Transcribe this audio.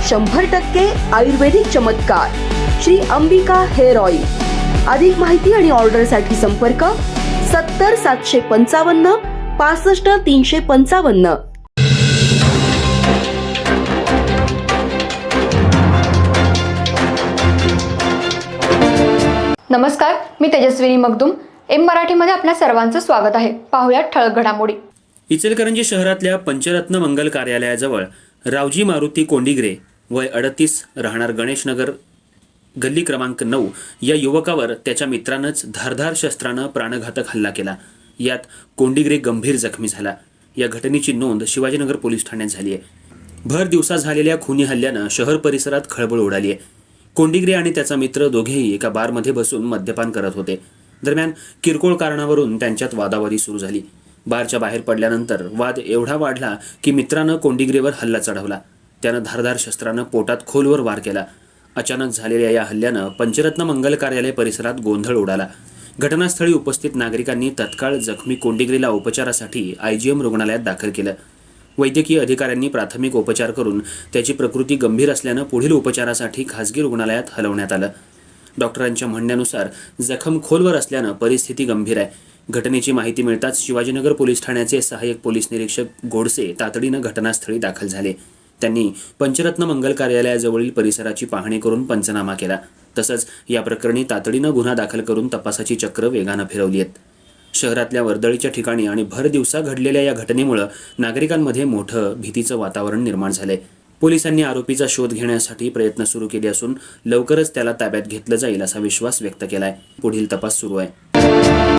शंभर टक्के आयुर्वेदिक चमत्कार. Shri Ambika hair oil. अधिक माहिती आणि ऑर्डरसाठी संपर्क सत्तर सातशे पंचावन्न पासष्ट तीनशे पंचावन्न. नमस्कार मी तेजस्विनी मगदुम. एम मराठीमध्ये आपल्या सर्वांचं स्वागत आहे. पाहुयात ठळक घडामोडी. इचलकरंजी शहरातल्या पंचरत्न मंगल कार्यालयाजवळ रावजी मारुती कोंडिग्रे वय अडतीस राहणार गणेशनगर. गल्ली क्रमांक नऊ. या युवकावर त्याच्या मित्रानंच धारधार शस्त्रानं प्राणघातक हल्ला केला. यात कोंडिग्रे गंभीर जखमी झाला. या घटनेची नोंद शिवाजीनगर पोलीस ठाण्यात झाली आहे. भर दिवसा झालेल्या खुनी हल्ल्यानं शहर परिसरात खळबळ उडाली आहे. कोंडिग्रे आणि त्याचा मित्र दोघेही एका बारमध्ये बसून मद्यपान करत होते. दरम्यान किरकोळ कारणावरून त्यांच्यात वादावादी सुरू झाली. बारच्या बाहेर पडल्यानंतर वाद एवढा वाढला की मित्रानं कोंडिग्रेवर हल्ला चढवला. त्यानं धारधार शस्त्रानं पोटात खोलवर वार केला. अचानक झालेल्या या हल्ल्यानं पंचरत्न मंगल कार्यालय परिसरात गोंधळ उडाला. घटनास्थळी उपस्थित नागरिकांनी तत्काळ जखमी कोंडिग्रेला उपचारासाठी आयजीएम रुग्णालयात दाखल केलं. वैद्यकीय अधिकाऱ्यांनी प्राथमिक उपचार करून त्याची प्रकृती गंभीर असल्यानं पुढील उपचारासाठी खासगी रुग्णालयात हलवण्यात आलं. डॉक्टरांच्या म्हणण्यानुसार जखम खोलवर असल्यानं परिस्थिती गंभीर आहे. घटनेची माहिती मिळताच शिवाजीनगर पोलीस ठाण्याचे सहाय्यक पोलीस निरीक्षक गोडसे तातडीनं घटनास्थळी दाखल झाले. त्यांनी पंचरत्न मंगल कार्यालयाजवळील परिसराची पाहणी करून पंचनामा केला. तसंच या प्रकरणी तातडीनं गुन्हा दाखल करून तपासाची चक्र वेगानं फिरवली आहेत. शहरातल्या वर्दळीच्या ठिकाणी आणि भर दिवसा घडलेल्या या घटनेमुळं नागरिकांमध्ये मोठं भीतीचं वातावरण निर्माण झालंय. पोलिसांनी आरोपीचा शोध घेण्यासाठी प्रयत्न सुरू केले असून लवकरच त्याला ताब्यात घेतलं जाईल असा विश्वास व्यक्त केलाय. पुढील तपास सुरू आहे.